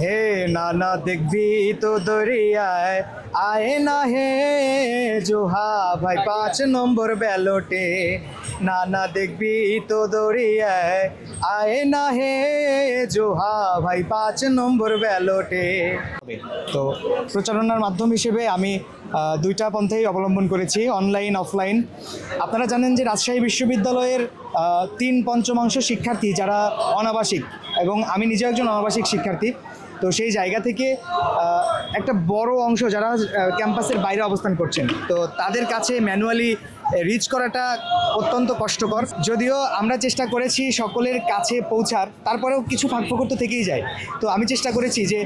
হে নানা দেখবি তো দরিয়ায় আয় না হে জোহা ভাই পাঁচ নম্বর ব্যালটে। নানা দেখবি তো দরিয়ায়। আয় না হে জোহা ভাই, পাঁচ নম্বর ব্যালটে। তো প্রচারণার মাধ্যম হিসেবে আমি দুইটা পন্থাই অবলম্বন করেছি অনলাইন অফলাইন আপনারা জানেন যে রাজশাহী বিশ্ববিদ্যালয়ের তিন পঞ্চমাংশ শিক্ষার্থী যারা অনাবাসিক, এবং আমি নিজে একজন অনাবাসিক শিক্ষার্থী, তো সেই জায়গা থেকে একটা বড় অংশ যারা ক্যাম্পাসের বাইরে অবস্থান করছেন, তো তাদের কাছে ম্যানুয়ালি রিচ করাটা অত্যন্ত কষ্টকর। যদিও আমরা চেষ্টা করেছি সকলের কাছে পৌঁছার, তারপরেও কিছু ফাঁকফোকর তো থেকেই যায়। তো আমি চেষ্টা করেছি যে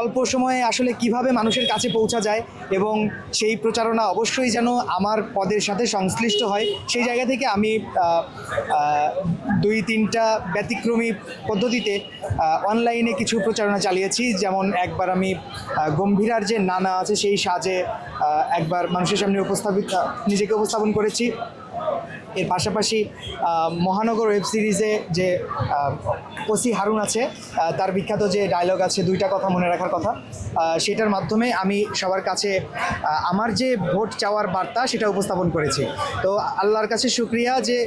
অল্প সময়ে আসলে কীভাবে মানুষের কাছে পৌঁছা যায় এবং সেই প্রচারণা অবশ্যই যেন আমার পদের সাথে সংশ্লিষ্ট হয়। সেই জায়গা থেকে আমি দুই, তিনটা ব্যতিক্রমী পদ্ধতিতে অনলাইনে কিছু প্রচারণা চালিয়েছি। যেমন একবার আমি গম্ভীরার যে নানা আছে সেই সাজে একবার মানুষের সামনে উপস্থাপিত, নিজেকে উপস্থাপন করেছি। এর পাশাপাশি মহানগর ওয়েব সিরিজে যে ওসি হারুন আছে তার বিখ্যাত যে ডায়লগ আছে, দুইটা কথা মনে রাখার কথা সেটার মাধ্যমে আমি সবার কাছে আমার যে ভোট চাওয়ার বার্তা সেটা উপস্থাপন করেছি। তো আল্লাহর কাছে শুক্রিয়া যে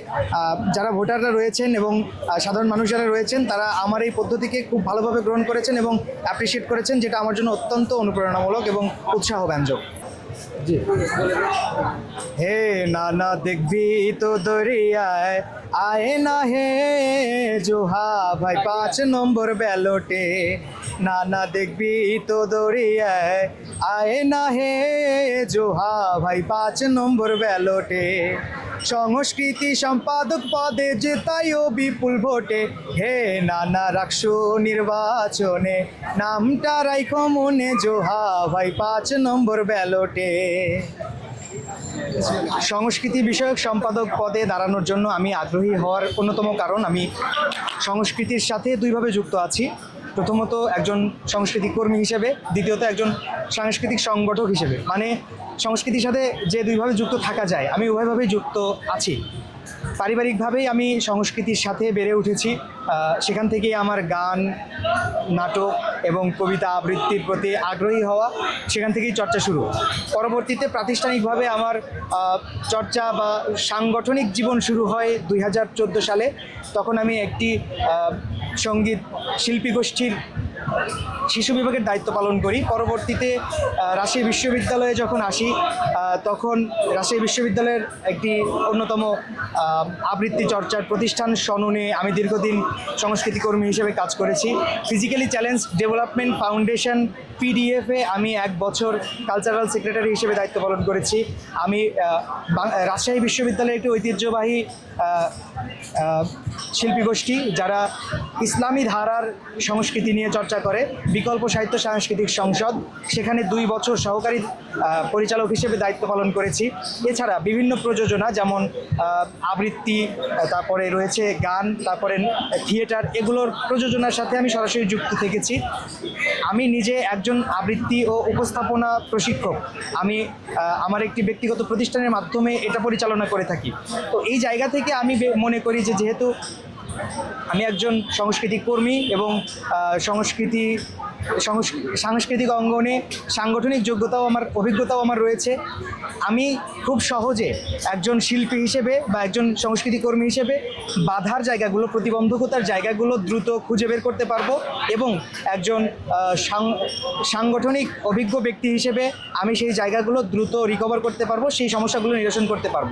যারা ভোটাররা রয়েছেন এবং সাধারণ মানুষ যারা রয়েছেন, তারা আমার এই পদ্ধতিকে খুব ভালোভাবে গ্রহণ করেছেন এবং অ্যাপ্রিসিয়েট করেছেন, যেটা আমার জন্য অত্যন্ত অনুপ্রেরণামূলক এবং উৎসাহব্যঞ্জক। জি হে নানা, দেখবি তো দরিয়ায়। আয় না হে জোহা ভাই, পাঁচ নম্বর ব্যালটে। নানা, দেখবি তো দরিয়ায়। আয় না হে জোহা ভাই, পাঁচ নম্বর ব্যালটে। সংস্কৃতি সম্পাদক পদে জেতাইও বিপুল ভোটে। হে নানা রাখছো নির্বাচনে নামটা রাইখো মনে জোহা ভাই পাঁচ নম্বর ব্যালটে। সংস্কৃতি বিষয়ক সম্পাদক পদে দাঁড়ানোর জন্য আমি আগ্রহী হওয়ার অন্যতম কারণ, আমি সংস্কৃতির সাথে দুইভাবে যুক্ত আছি। প্রথমত একজন সংস্কৃতি কর্মী হিসেবে, দ্বিতীয়ত একজন সাংস্কৃতিক সংগঠক হিসেবে। মানে সংস্কৃতির সাথে যে দুইভাবে যুক্ত থাকা যায়, আমি উভয়ভাবেই যুক্ত আছি। পারিবারিকভাবেই আমি সংস্কৃতির সাথে বেড়ে উঠেছি। সেখান থেকেই আমার গান, নাটক এবং কবিতা আবৃত্তির প্রতি আগ্রহী হওয়া সেখান থেকেই চর্চা শুরু। পরবর্তীতে প্রাতিষ্ঠানিকভাবে আমার চর্চা বা সাংগঠনিক জীবন শুরু হয় দুই হাজার চোদ্দ সালে। তখন আমি একটি সংগীত শিল্পী গোষ্ঠীর শিশু বিভাগের দায়িত্ব পালন করি। পরবর্তীতে রাজশাহী বিশ্ববিদ্যালয়ে যখন আসি তখন রাজশাহী বিশ্ববিদ্যালয়ের একটি অন্যতম আবৃত্তি চর্চার প্রতিষ্ঠান সননে আমি দীর্ঘদিন সংস্কৃতি কর্মী হিসেবে কাজ করেছি। ফিজিক্যালি চ্যালেঞ্জ ডেভেলপমেন্ট ফাউন্ডেশন পিডিএফে আমি এক বছর কালচারাল সেক্রেটারি হিসেবে দায়িত্ব পালন করেছি। আমি রাজশাহী বিশ্ববিদ্যালয়ের একটি ঐতিহ্যবাহী শিল্পী গোষ্ঠী যারা ইসলামী ধারার সংস্কৃতি নিয়ে চর্চা করে। বিকল্প সাহিত্য সাংস্কৃতিক সংসদ। সেখানে দুই বছর সহকারী পরিচালক হিসেবে দায়িত্ব পালন করেছি। এছাড়া বিভিন্ন প্রযোজনা যেমন আবৃত্তি, তারপরে রয়েছে গান, তারপরে থিয়েটার, এগুলোর প্রযোজনার সাথে আমি সরাসরি যুক্ত থেকেছি। আমি নিজে একজন আবৃত্তি ও উপস্থাপনা প্রশিক্ষক। আমি আমার একটি ব্যক্তিগত প্রতিষ্ঠানের মাধ্যমে এটা পরিচালনা করে থাকি। তো এই জায়গা থেকে আমি মনে করি যে যেহেতু আমি একজন সংস্কৃতি কর্মী এবং সংস্কৃতি সাংস্কৃতিক অঙ্গনে সাংগঠনিক যোগ্যতাও আমার, অভিজ্ঞতাও আমার রয়েছে। আমি খুব সহজে একজন শিল্পী হিসেবে বা একজন সংস্কৃতি কর্মী হিসেবে বাধার জায়গাগুলো, প্রতিবন্ধকতার জায়গাগুলো দ্রুত খুঁজে বের করতে পারব এবং একজন সাংগঠনিক অভিজ্ঞ ব্যক্তি হিসেবে আমি সেই জায়গাগুলো দ্রুত রিকভার করতে পারব, সেই সমস্যাগুলো নিরসন করতে পারব।